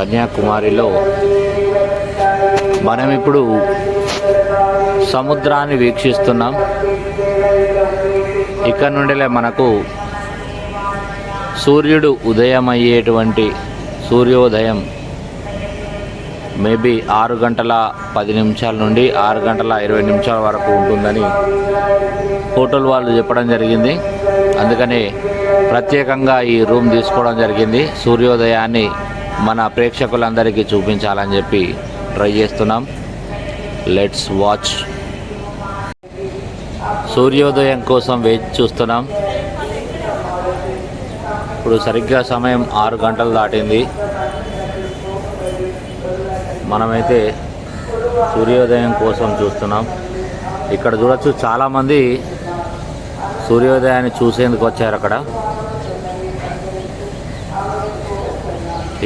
కన్యాకుమారిలో మనం ఇప్పుడు సముద్రాన్ని వీక్షిస్తున్నాం. ఇక్కడ నుండిలే మనకు సూర్యుడు ఉదయమయ్యేటువంటి సూర్యోదయం మేబీ ఆరు గంటల పది నిమిషాల నుండి ఆరు గంటల ఇరవై నిమిషాల వరకు ఉంటుందని హోటల్ వాళ్ళు చెప్పడం జరిగింది. అందుకని ప్రత్యేకంగా ఈ రూమ్ తీసుకోవడం జరిగింది. సూర్యోదయాన్ని మన ప్రేక్షకులందరికీ చూపించాలని చెప్పి ట్రై చేస్తున్నాం. లెట్స్ వాచ్ సూర్యోదయం కోసం వేచి చూస్తున్నాం. ఇప్పుడు సరిగ్గా సమయం ఆరు గంటలు దాటింది. మనమైతే సూర్యోదయం కోసం చూస్తున్నాం. ఇక్కడ చూడొచ్చు చాలామంది సూర్యోదయాన్ని చూసేందుకు వచ్చారు అక్కడ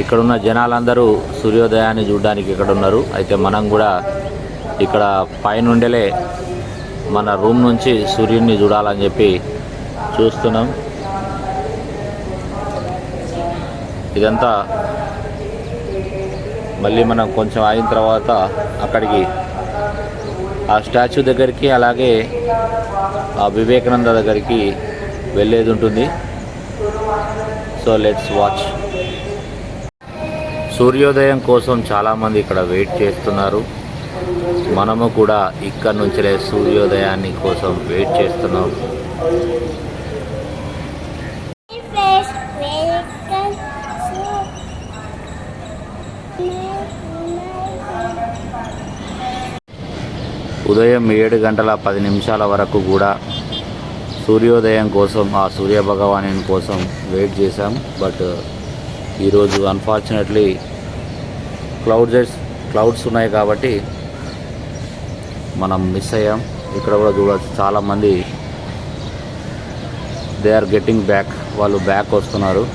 ఇక్కడున్న జనాలందరూ సూర్యోదయాన్ని చూడడానికి ఇక్కడ ఉన్నారు అయితే మనం కూడా ఇక్కడ పైనుండేలే మన రూమ్ నుంచి సూర్యుడిని చూడాలని చెప్పి చూస్తున్నాం. ఇదంతా మళ్ళీ మనం కొంచెం అయిన తర్వాత అక్కడికి ఆ స్టాచ్యూ దగ్గరికి అలాగే ఆ వివేకానంద దగ్గరికి వెళ్ళేది ఉంటుంది. సో లెట్స్ వాచ్ సూర్యోదయం కోసం చాలామంది ఇక్కడ వెయిట్ చేస్తున్నారు. మనము కూడా ఇక్కడ నుంచే సూర్యోదయాన్ని కోసం వెయిట్ చేస్తున్నాం. ఉదయం ఏడు గంటల పది నిమిషాల వరకు కూడా సూర్యోదయం కోసం ఆ సూర్య భగవాను కోసం వెయిట్ చేశాం. బట్ ఈరోజు అన్ఫార్చునేట్లీ క్లౌడ్స్ క్లౌడ్స్ ఉన్నాయి కాబట్టి మనం మిస్ అయ్యాం. ఇక్కడ కూడా చూడవచ్చు చాలామంది దే ఆర్ గెట్టింగ్ బ్యాక్ వాళ్ళు బ్యాక్ వస్తున్నారు.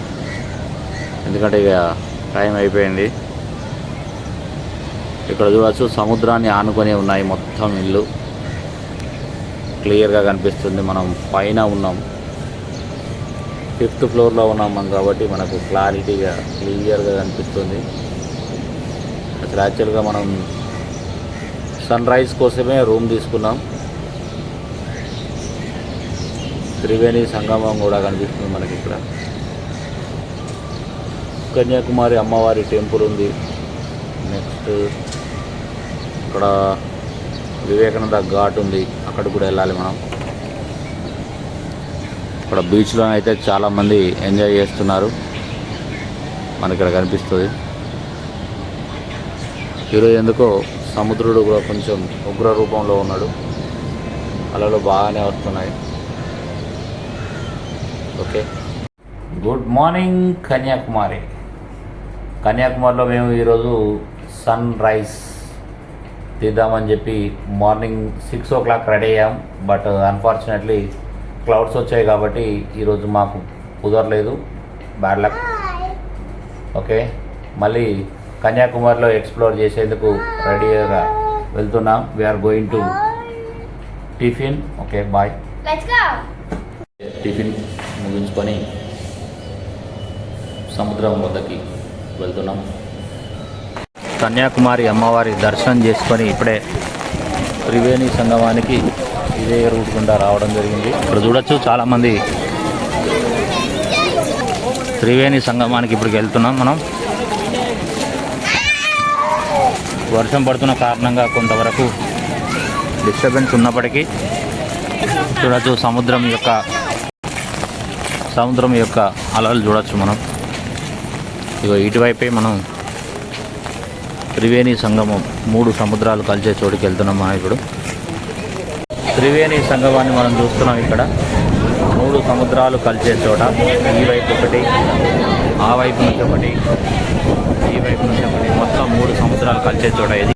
ఎందుకంటే ఇక టైం అయిపోయింది. ఇక్కడ చూడవచ్చు సముద్రాన్ని ఆనుకొని ఉన్నాయి మొత్తం ఇల్లు. క్లియర్గా కనిపిస్తుంది. మనం పైన ఉన్నాం. ఫిఫ్త్ ఫ్లోర్లో ఉన్నాం మనం కాబట్టి మనకు క్లారిటీగా క్లియర్గా కనిపిస్తుంది. అక్కడ యాక్చువల్గా మనం సన్ రైజ్ కోసమే రూమ్ తీసుకున్నాం. త్రివేణి సంగమం కూడా కనిపిస్తుంది మనకి ఇక్కడ. కన్యాకుమారి అమ్మవారి టెంపుల్ ఉంది. నెక్స్ట్ ఇక్కడ వివేకానంద ఘాట్ ఉంది. అక్కడ కూడా వెళ్ళాలి మనం. ఇక్కడ బీచ్లో అయితే చాలామంది ఎంజాయ్ చేస్తున్నారు. మనకి ఇక్కడ కనిపిస్తుంది. ఈరోజు ఎందుకో సముద్రుడు కూడా కొంచెం ఉగ్ర రూపంలో ఉన్నాడు. అలలు బాగానే వస్తున్నాయి. ఓకే. Good morning Kanyakumari. కన్యాకుమారిలో మేము ఈరోజు సన్ రైజ్ తీద్దామని చెప్పి morning six o'clock ready అయ్యాం. బట్ అన్ఫార్చునేట్లీ క్లౌడ్స్ వచ్చాయి కాబట్టి ఈరోజు మాకు కుదరలేదు. Bad luck okay. మళ్ళీ కన్యాకుమారిలో ఎక్స్ప్లోర్ చేసేందుకు రెడీగా వెళ్తున్నాం. We are going to tiffin okay bye. Tiffin ముగించుకొని సముద్రం వద్దకి వెళ్తున్నాం. కన్యాకుమారి అమ్మవారి దర్శనం చేసుకొని ఇప్పుడే త్రివేణి సంగమానికి ఇదే రూట్ గుండా రావడం జరిగింది. ఇక్కడ చూడొచ్చు చాలామంది త్రివేణి సంగమానికి ఇప్పటికి వెళ్తున్నాం మనం. వర్షం పడుతున్న కారణంగా కొంతవరకు డిస్టర్బెన్స్ ఉన్నప్పటికీ చూడొచ్చు సముద్రం యొక్క సముద్రం యొక్క అలలు చూడొచ్చు మనం. ఇగో ఇటువైపే మనం త్రివేణి సంగమం మూడు సముద్రాలు కలిసే చోటుకి వెళ్తున్నాం మనం ఇప్పుడు త్రివేణి సంగమాన్ని మనం చూస్తున్నాం ఇక్కడ. మూడు సముద్రాలు కలిసే చోట ఈ వైపు ఒకటి ఆ వైపు నుంచి ఒకటి ఈ వైపు నుంచి ఒకటి మొత్తం మూడు సముద్రాలు కలిసే చోట ఇది.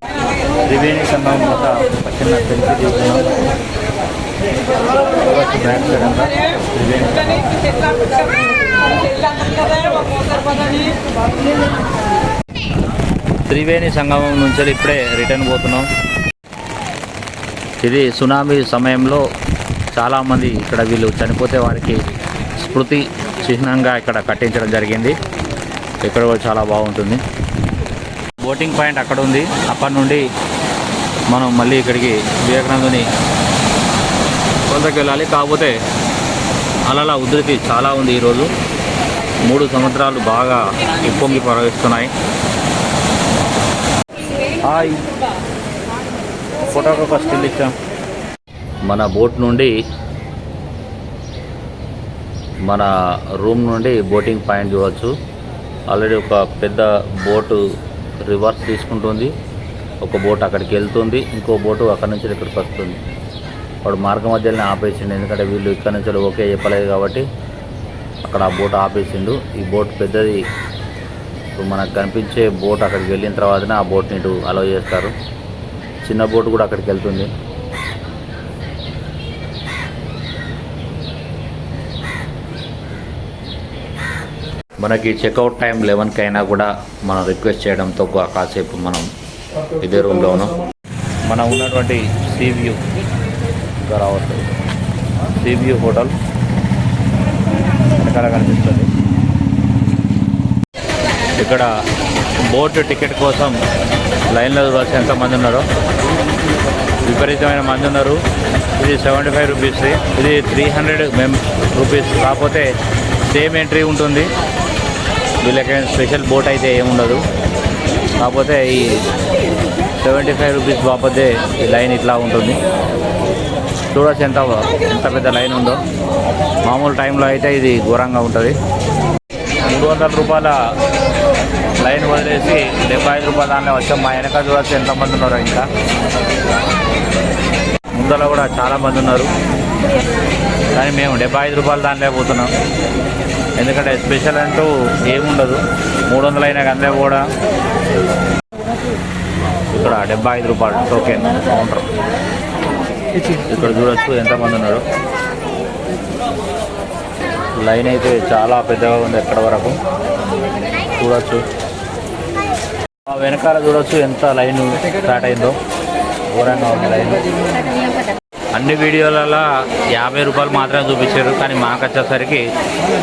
త్రివేణి సంగమం ఒక ఒక చిన్న సెల్ఫీ తీసుకున్నాం బ్యాక్ సైడ్ అంతా త్రివేణి త్రివేణి సంగమం నుంచి ఇప్పుడే రిటర్న్ పోతున్నాం. ఇది సునామీ సమయంలో చాలామంది ఇక్కడ వీళ్ళు చనిపోతే వారికి స్మృతి చిహ్నంగా ఇక్కడ కట్టించడం జరిగింది. ఇక్కడ కూడా చాలా బాగుంటుంది. బోటింగ్ పాయింట్ అక్కడ ఉంది. అప్పటి నుండి మనం మళ్ళీ ఇక్కడికి వివేకానందుని కొంతకు వెళ్ళాలి కాకపోతే అలల ఉధృతి చాలా ఉంది ఈరోజు. మూడు సంవత్సరాలు బాగా ఇప్పొంగి ప్రవహిస్తున్నాయి. హాయ్. ఫోటోకి ఫస్ట్ ఇచ్చాం. మన బోట్ నుండి మన రూమ్ నుండి బోటింగ్ పాయింట్ చూడవచ్చు ఆల్రెడీ ఒక పెద్ద బోటు రివర్స్ తీసుకుంటుంది. ఒక బోట్ అక్కడికి వెళ్తుంది. ఇంకో బోటు అక్కడి నుంచి ఇక్కడికి వస్తుంది. వాడు మార్గ మధ్యలోనే ఆపేసిండు. ఎందుకంటే వీళ్ళు ఇక్కడ నుంచి ఓకే చెప్పలేదు కాబట్టి అక్కడ ఆ బోట్ ఆపేసిండు. ఈ బోట్ పెద్దది. ఇప్పుడు మనకు కనిపించే బోట్ అక్కడికి వెళ్ళిన తర్వాతనే ఆ బోట్ని ఇటు అలౌ చేస్తారు. చిన్న బోట్ కూడా అక్కడికి వెళ్తుంది. మనకి చెక్అవుట్ టైం లెవెన్కి అయినా కూడా మనం రిక్వెస్ట్ చేయడంతో కాసేపు మనం ఇదే రూమ్లోను మనం ఉన్నటువంటి సీ వ్యూ ఇంకా రావట్లేదు. సీ వ్యూ హోటల్ వెనకాల కనిపిస్తుంది. ఇక్కడ బోట్ టికెట్ కోసం లైన్లో చూడాల్సి ఎంతమంది ఉన్నారో. విపరీతమైన మంది ఉన్నారు. ఇది సెవెంటీ ఫైవ్ రూపీస్. ఇది త్రీ హండ్రెడ్ మెమ్ రూపీస్. కాకపోతే సేమ్ ఎంట్రీ ఉంటుంది. వీళ్ళకి స్పెషల్ బోట్ అయితే ఏముండదు కాకపోతే ఈ సెవెంటీ ఫైవ్ రూపీస్ కాకపోతే ఈ లైన్ ఇట్లా ఉంటుంది. చూడొచ్చు ఎంత ఎంత పెద్ద లైన్ ఉందో. మామూలు టైంలో అయితే ఇది ఘోరంగా ఉంటుంది. మూడు వందల రూపాయల లైన్ వదిలేసి డెబ్బై ఐదు రూపాయల దానిలో వచ్చాం. మా వెనక చూడొచ్చు ఎంతమంది ఉన్నారు ఇంకా. ముందర కూడా చాలా మంది ఉన్నారు. కానీ మేము డెబ్బై ఐదు రూపాయల దానిలో పోతున్నాం. ఎందుకంటే స్పెషల్ అంటూ ఏముండదు. మూడు వందలు అయినా అందులో కూడా ఇక్కడ డెబ్బై ఐదు రూపాయలు టోకెన్ కౌంటర్ ఇక్కడ చూడొచ్చు ఎంతమంది ఉన్నారు. లైన్ అయితే చాలా పెద్దగా ఉంది ఎక్కడి వరకు. చూడొచ్చు. వెనకాల చూడొచ్చు ఎంత లైన్ స్టార్ట్ అయిందో. ఘోరంగా ఉంది లైన్. అన్ని వీడియోలలో యాభై రూపాయలు మాత్రమే చూపించారు కానీ మాకు వచ్చేసరికి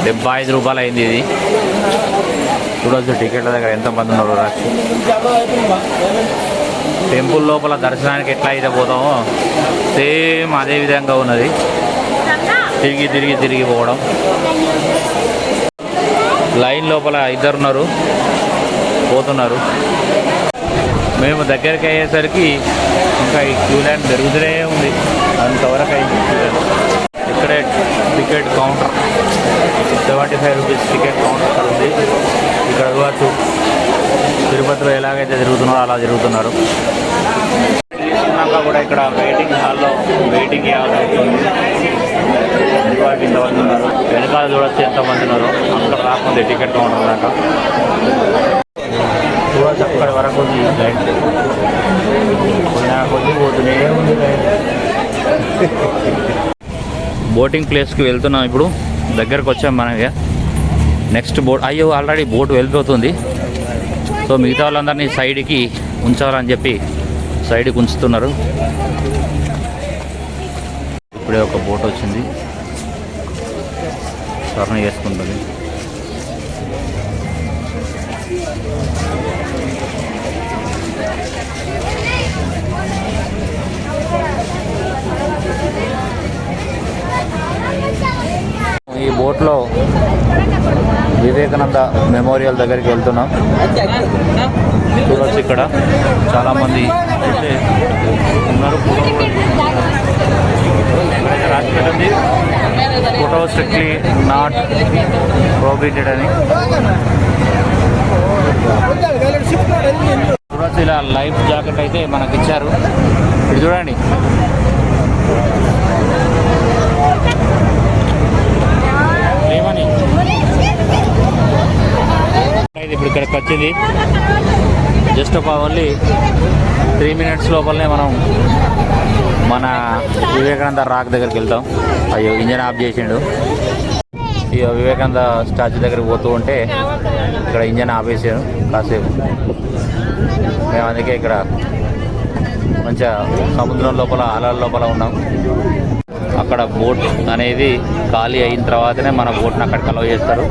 డెబ్బై ఐదు రూపాయలు అయింది ఇది. చూడొచ్చు టికెట్ల దగ్గర ఎంతమంది ఉన్నారు రాసి. టెంపుల్ లోపల దర్శనానికి ఎట్లా అయితే పోతామో సేమ్ అదే విధంగా ఉన్నది. తిరిగి తిరిగి తిరిగి పోవడం. లైన్ లోపల ఇద్దరు ఉన్నారు పోతున్నారు. మేము దగ్గరికి అయ్యేసరికి ఇంకా ఈ క్యూ లైన్ పెరుగుతూనే ఉంది. అంతవరకు అయింది క్యూ లైన్ ఇక్కడే ticket counter. Seventy five rupees ticket counter ఉంది. ఇక్కడ చూడవచ్చు తిరుపతిలో ఎలాగైతే తిరుగుతున్నారో అలా తిరుగుతున్నారు తీసుకున్నాక కూడా ఇక్కడ వెయిటింగ్ హాల్లో వెయిటింగ్ చేయాల్సి వస్తుంది ఇంతమంది ఉన్నారు వెనకాల చూడొచ్చు ఎంతమంది ఉన్నారు. అక్కడ రాకుంది టికెట్ కౌంటర్ దాకా. చూడొచ్చు అక్కడి వరకు ఉంది లైన్ కొద్ది పోతూనే ఉంది లైన్ బోటింగ్ ప్లేస్కి వెళ్తున్నాం ఇప్పుడు. దగ్గరకు వచ్చాం మనకి నెక్స్ట్ బోట్ అయ్యో ఆల్రెడీ బోట్ వెళ్ళిపోతుంది. సో మిగతా వాళ్ళందరినీ సైడ్కి ఉంచాలని చెప్పి సైడ్కి ఉంచుతున్నారు. ఇప్పుడే ఒక బోట్ వచ్చింది. టర్న్ చేసుకుంటుంది ఈ బోట్లో వివేకానంద మెమోరియల్ దగ్గరికి వెళ్తున్నాం. చూడొచ్చు ఇక్కడ. చాలామంది అయితే ఉన్నారు. Photo photo strictly not prohibited అని. చూడొచ్చు ఇలా లైఫ్ జాకెట్ అయితే మనకి ఇచ్చారు ఇది చూడండి. ఏమని ఇది ఇప్పుడు ఇక్కడికి వచ్చింది. జస్ట్ ఒక ఓన్లీ త్రీ మినిట్స్ లోపలనే మనం మన వివేకానంద రాక్ దగ్గరికి వెళ్తాం. అయ్యో ఇంజన్ ఆఫ్ చేసిండు. ఇక వివేకానంద స్టాచ్యూ దగ్గరికి పోతూ ఉంటే ఇక్కడ ఇంజన్ ఆపేసాను కాసేపు. మేము అందుకే ఇక్కడ మంచిగా సముద్రం లోపల అలల లోపల ఉన్నాం. అక్కడ బోట్ అనేది ఖాళీ అయిన తర్వాతనే మన బోట్ని అక్కడ కలవ చేస్తారు.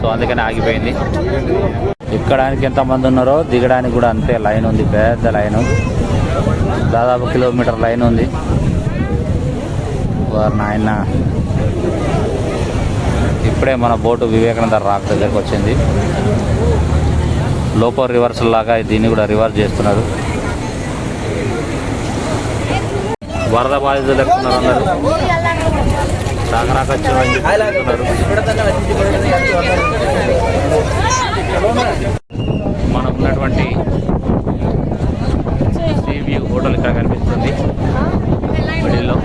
సో అందుకని ఆగిపోయింది. ఎక్కడానికి ఎంతమంది ఉన్నారో దిగడానికి కూడా అంతే లైన్ ఉంది పెద్ద లైను. దాదాపు కిలోమీటర్ లైన్ ఉంది. వారు నాయన ఇప్పుడే మన బోటు వివేకానంద రాక్ దగ్గరకు వచ్చింది. లోపో రివర్సల్ లాగా దీన్ని కూడా రివర్స్ చేస్తున్నారు. వరద బాధితులు ఎక్కుతున్నారు అందరూ సాగరాక మనం ఉన్నటువంటి వ్యూ హోటల్ ఇక్కడ కనిపిస్తుంది. మిడిల్లో.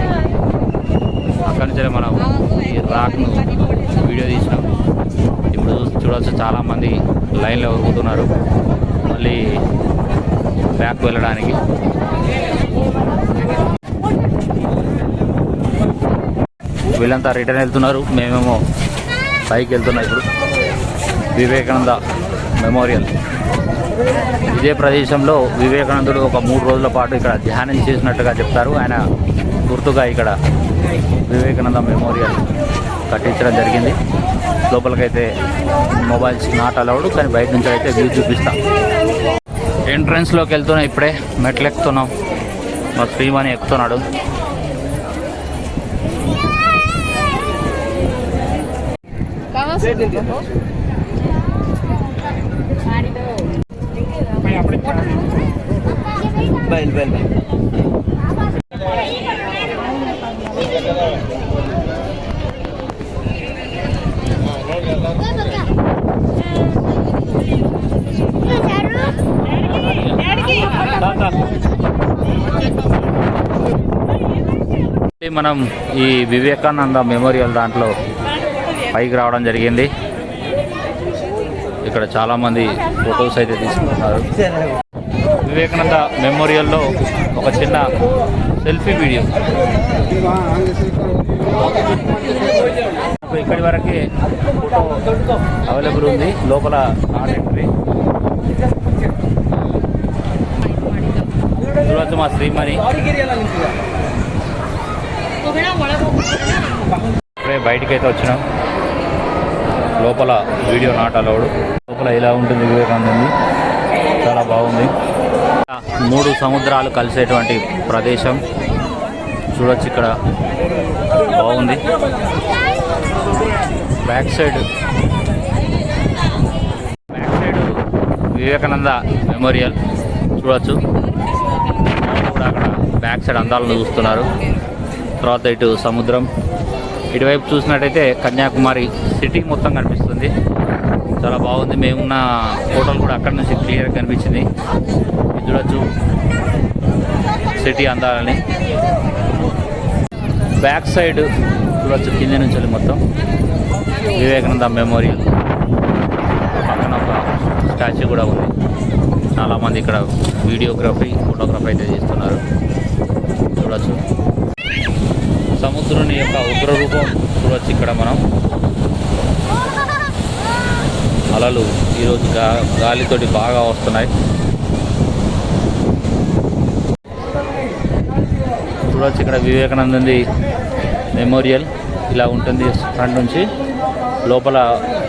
అక్కడి నుంచి మనం ఈ రాక్ను వీడియో తీసినాం. ఇప్పుడు చూడవచ్చు చాలామంది లైన్లో ఉరుకుతున్నారు మళ్ళీ బ్యాక్ వెళ్ళడానికి. వీళ్ళంతా రిటర్న్ వెళ్తున్నారు. మేమేమో పైకి వెళ్తున్నాం ఇప్పుడు. వివేకానంద మెమోరియల్. ఇదే ప్రదేశంలో వివేకానందుడు ఒక మూడు రోజుల పాటు ఇక్కడ ధ్యానం చేసినట్టుగా చెప్తారు. ఆయన గుర్తుగా ఇక్కడ వివేకానంద మెమోరియల్ కట్టించడం జరిగింది. లోపలికైతే మొబైల్స్ నాట్ అలౌడ్ కానీ బయట నుంచి అయితే వ్యూ చూపిస్తాం. ఎంట్రన్స్లోకి వెళ్తున్నాం ఇప్పుడే మెట్లు ఎక్కుతున్నాం. మా శ్రీమాని ఎక్కుతున్నాడు. బయలు బయలు. మనం ఈ వివేకానంద మెమోరియల్ దాంట్లో పైకి రావడం జరిగింది. ఇక్కడ చాలామంది ఫొటోస్ అయితే తీసుకుంటున్నారు వివేకానంద మెమోరియల్లో ఒక చిన్న సెల్ఫీ వీడియో. ఇక్కడి వరకే ఫోటో అవైలబుల్ ఉంది. లోపల నాట్ ఎంట్రీ. చూడవచ్చు మా శ్రీమణి. ఇప్పుడే బయటికి అయితే వచ్చినాం. లోపల వీడియో నాట్ అలౌడ్ లోపల ఇలా ఉంటుంది వివేకానంది చాలా బాగుంది. మూడు సముద్రాలు కలిసేటువంటి ప్రదేశం. చూడొచ్చు ఇక్కడ. బాగుంది. Back side. Back side Vivekananda memorial. చూడొచ్చు. కూడా అక్కడ బ్యాక్ సైడ్ అందాలను చూస్తున్నారు. తర్వాత ఇటు సముద్రం. ఇటువైపు చూసినట్టయితే కన్యాకుమారి సిటీ మొత్తం కనిపిస్తుంది. చాలా బాగుంది. మేమున్న హోటల్ కూడా అక్కడ నుంచి క్లియర్గా కనిపించింది. ఇది చూడొచ్చు. సిటీ అందాలని. బ్యాక్ సైడ్ చూడొచ్చు. కింద నుంచి వెళ్ళి మొత్తం. వివేకానంద మెమోరియల్. పక్కన ఒక స్టాచ్యూ కూడా ఉంది. చాలామంది ఇక్కడ వీడియోగ్రఫీ ఫోటోగ్రఫీ అయితే చేస్తున్నారు. చూడొచ్చు. సముద్రుని యొక్క ఉగ్ర రూపం చూడొచ్చు ఇక్కడ మనం. అలలు ఈరోజు గా గాలితోటి బాగా వస్తున్నాయి. చూడొచ్చు ఇక్కడ వివేకానందంది మెమోరియల్. ఇలా ఉంటుంది ఫ్రంట్ నుంచి. లోపల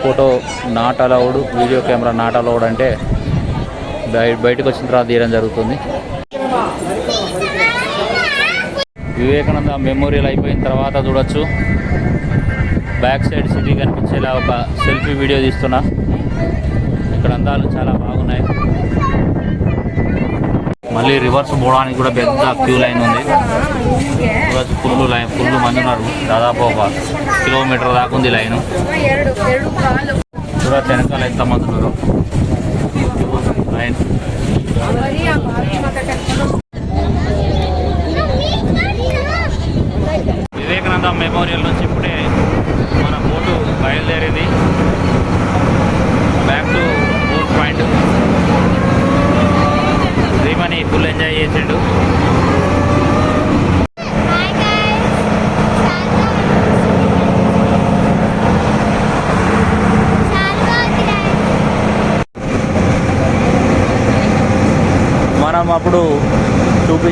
photo not allowed video camera not allowed అంటే బయటకు వచ్చిన తర్వాత తీయడం జరుగుతుంది. వివేకానంద మెమోరియల్ అయిపోయిన తర్వాత చూడొచ్చు. బ్యాక్ సైడ్ సిటీ కనిపించేలా ఒక సెల్ఫీ వీడియో తీస్తున్నా. ఇక్కడ అందాలు చాలా బాగున్నాయి. మళ్ళీ రివర్స్ పోవడానికి కూడా పెద్ద క్యూ లైన్ ఉంది. చూడొచ్చు ఫుల్ లైన్ ఫుల్ మంది ఉన్నారు. దాదాపు ఒక కిలోమీటర్ దాకా ఉంది లైన్. చూడొచ్చు వెనకాల ఎంత మంది ఉన్నారు. వివేకానంద మెమోరియల్ నుంచి ఇప్పుడే మన బోటు బయలుదేరింది. Back to boat point Srimani full enjoy చేసిండు.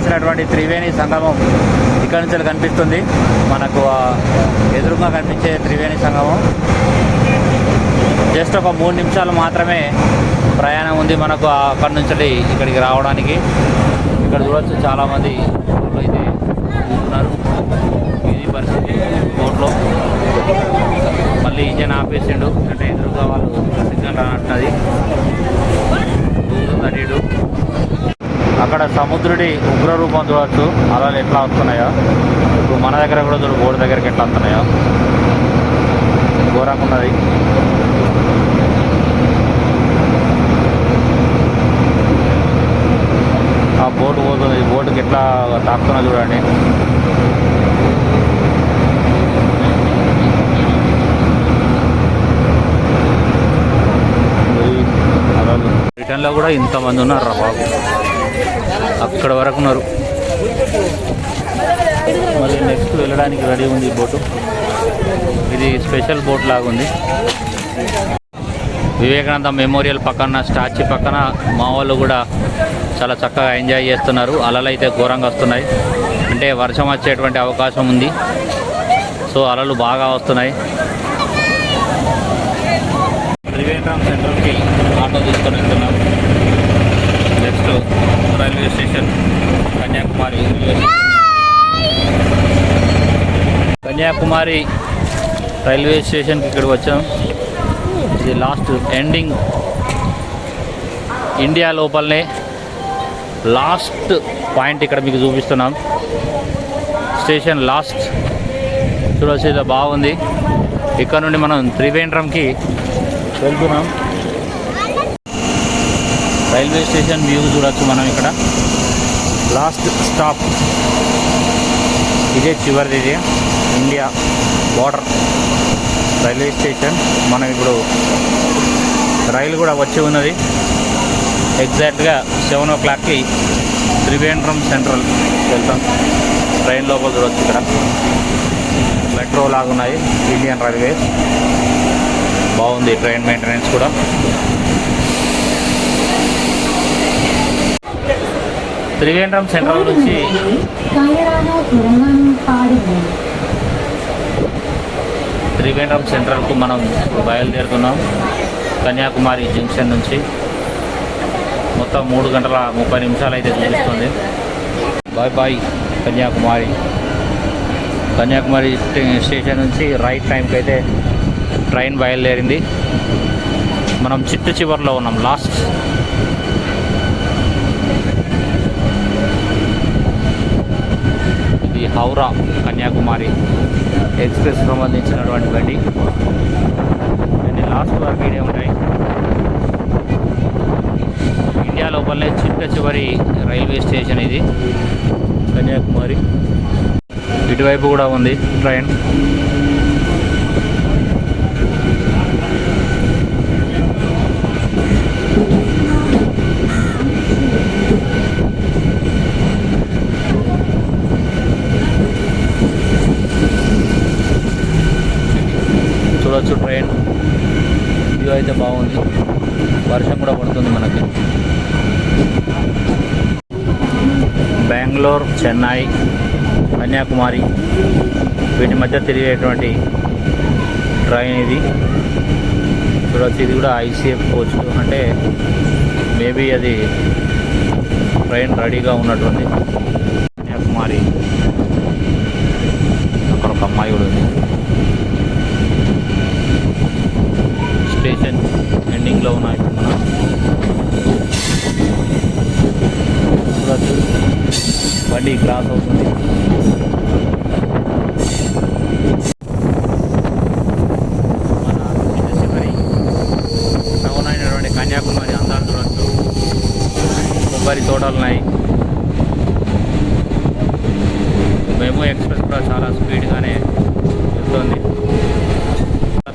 చూపించినటువంటి త్రివేణి సంగమం ఇక్కడ నుంచి కనిపిస్తుంది. మనకు ఎదురుగా కనిపించే త్రివేణి సంగమం. జస్ట్ ఒక మూడు నిమిషాలు మాత్రమే ప్రయాణం ఉంది మనకు అక్కడి నుంచి ఇక్కడికి రావడానికి. ఇక్కడ చూడొచ్చు చాలామంది బోట్లో అయితే ఉన్నారు ఇది పరిస్థితి బోట్లో మళ్ళీ ఇంజన్ ఆపేసిండు. అంటే ఎదురుగా వాళ్ళు సిగ్నల్ రానట్టున్నది. ఊగుతుంది అక్కడ సముద్రుడి ఉగ్ర రూపం చూడవచ్చు అలలు ఎట్లా వస్తున్నాయో. ఇప్పుడు మన దగ్గర కూడా చూడు బోర్డు దగ్గరికి ఎట్లా వస్తున్నాయో. ఘోరంగా ఉన్నది. ఆ బోటు పోతుంది. బోటుకి ఎట్లా తాకుతున్నా చూడండి ఈ సెకండ్లో కూడా ఇంతమంది ఉన్నారు రా బాబు. అక్కడ వరకు ఉన్నారు. మళ్ళీ నెక్స్ట్ వెళ్ళడానికి రెడీ ఉంది ఈ బోటు. ఇది స్పెషల్ బోట్ లాగా ఉంది. వివేకానంద మెమోరియల్ పక్కన స్టాచ్యూ పక్కన మా వాళ్ళు కూడా చాలా చక్కగా ఎంజాయ్ చేస్తున్నారు. అలలు అయితే ఘోరంగా వస్తున్నాయి. అంటే వర్షం వచ్చేటువంటి అవకాశం ఉంది. సో అలలు బాగా వస్తున్నాయి. త్రివేంద్రం సెంట్రల్కి ఆటో తీసుకొని వెళ్తున్నాం next railway station Kanyakumari Kanyakumari railway స్టేషన్కి ఇక్కడికి వచ్చాం. ఇది లాస్ట్ ఎండింగ్ ఇండియా లోపలనే లాస్ట్ పాయింట్ ఇక్కడ మీకు చూపిస్తున్నాం. Station last. చూడవచ్చు బాగుంది. ఇక్కడ నుండి మనం త్రివేంద్రంకి వెళ్తున్నాం. రైల్వే స్టేషన్ వ్యూ చూడొచ్చు మనం ఇక్కడ. లాస్ట్ స్టాప్ ఇదే చివరిది area India border railway station. మనం ఇప్పుడు రైలు కూడా వచ్చి ఉన్నది. ఎగ్జాక్ట్గా సెవెన్ ఓ క్లాక్కి త్రివేంద్రం సెంట్రల్ వెళ్తాం. ట్రైన్ లోపల చూడొచ్చు ఇక్కడ. మెట్రో లాగా ఉన్నాయి. ఇండియన్ రైల్వేస్ బాగుంది ట్రైన్ మెయింటెనెన్స్ కూడా. త్రివేంద్రం సెంట్రల్ నుంచి త్రివేంద్రం సెంట్రల్కు మనం బయలుదేరుతున్నాం. కన్యాకుమారి జంక్షన్ నుంచి. మొత్తం మూడు గంటల ముప్పై నిమిషాలు అయితే చూపిస్తుంది. Bye bye Kanyakumari. Kanyakumari station నుంచి రైట్ టైంకి అయితే ట్రైన్ బయలుదేరింది. మనం చిట్టు చివరిలో ఉన్నాం. లాస్ట్ హౌరా కన్యాకుమారి ఎక్స్ప్రెస్ సంబంధించినటువంటి బండి. అండ్ లాస్ట్ వరకు ఇడే ఉంటాయి ఇండియా లోపలనే చిట్ట చివరి రైల్వే స్టేషన్ ఇది. కన్యాకుమారి. ఇటువైపు కూడా ఉంది ట్రైన్. చూడవచ్చు ట్రైన్ వ్యూ అయితే బాగుంది. వర్షం కూడా పడుతుంది మనకి. బెంగళూరు చెన్నై కన్యాకుమారి వీటి మధ్య తిరిగేటువంటి ట్రైన్ ఇది. చూడవచ్చు ఇది కూడా ఐసీఎఫ్ కోచ్ అంటే మేబీ అది ట్రైన్ రెడీగా ఉన్నట్టుంది కన్యాకుమారి అక్కడ ఒక అమ్మాయి కూడా ఉంది స్టేషన్ ఎండింగ్లో ఉన్నాయి ఇప్పుడు మనం చూడొచ్చు బండి క్రాస్ అవుతుంది మన చిన్నచివరి టౌన్ అయినటువంటి కన్యాకుమారి అందాలు చూడొచ్చు కొబ్బరి తోటలు ఉన్నాయి మేము ఎక్స్ప్రెస్ కూడా చాలా స్పీడ్గానే వెళ్తుంది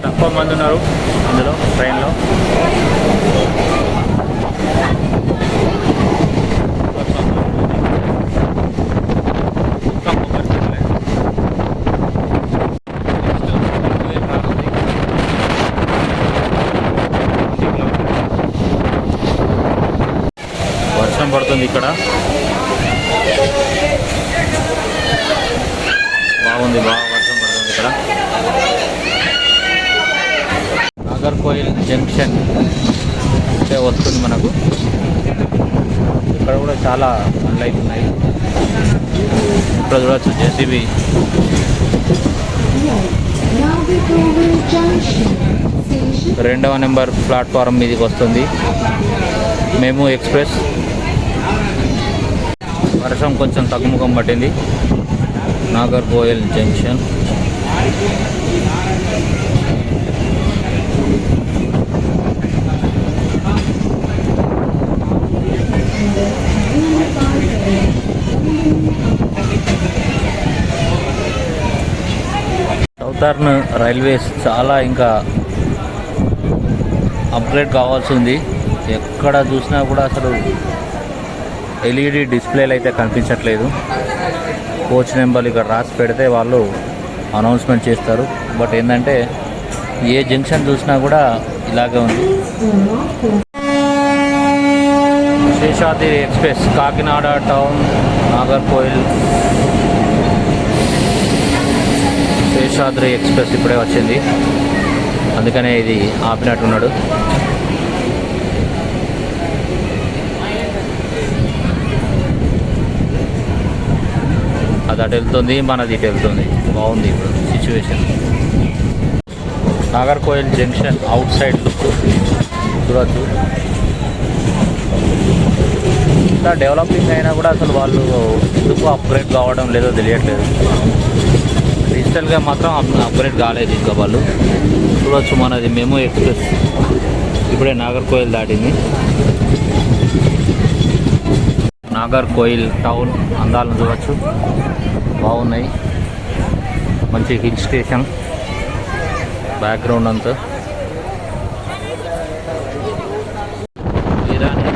తక్కువ మంది ఉన్నారు ఇందులో ట్రైన్లో వర్షం ఇక్కడ. బాగుంది బాగా వర్షం పడుతుంది ఇక్కడ. నాగర్కోయిల్ జంక్షన్ అంటే వస్తుంది మనకు. ఇక్కడ కూడా చాలా బండ్లు అయితే ఉన్నాయి. ఇక్కడ చూడవచ్చు జేసీబీ రెండవ నెంబర్ ప్లాట్ఫారం మీదకి వస్తుంది. మేము ఎక్స్ప్రెస్ వర్షం కొంచెం తగ్గుముఖం పట్టింది. నాగర్కోయల్ జంక్షన్. సౌతర్న్ రైల్వేస్ చాలా ఇంకా అప్గ్రేడ్ కావాల్సి ఉంది. ఎక్కడ చూసినా కూడా అసలు ఎల్ఈడి డిస్ప్లేలు అయితే కనిపించట్లేదు. కోచ్ నెంబర్లు ఇక్కడ రాసి పెడితే వాళ్ళు అనౌన్స్మెంట్ చేస్తారు. బట్ ఏంటంటే ఏ జంక్షన్ చూసినా కూడా ఇలాగే ఉంది. Seshadri express Kakinada town Nagercoil. Seshadri express ఇప్పుడే వచ్చింది. అందుకనే ఇది ఆపినట్టున్నాడు. అది అటు వెళ్తుంది మనది ఇటు వెళ్తుంది. బాగుంది ఇప్పుడు situation Nagercoil junction outside look. చూడచ్చు ఇంకా డెవలపింగ్ అయినా కూడా అసలు వాళ్ళు ఎందుకు అప్గ్రేడ్ కావడం లేదో తెలియట్లేదు. డిజిటల్గా మాత్రం అప్గ్రేడ్ కాలేదు ఇంకా వాళ్ళు. చూడవచ్చు మనది మెమో ఎక్స్ప్రెస్. ఇప్పుడే నాగర్కోయిల్ దాటింది. నాగర్కోయిల్ టౌన్ అందాలను చూడవచ్చు బాగున్నాయి. మంచి హిల్ స్టేషన్. బ్యాక్గ్రౌండ్ అంతా. ఇరానీ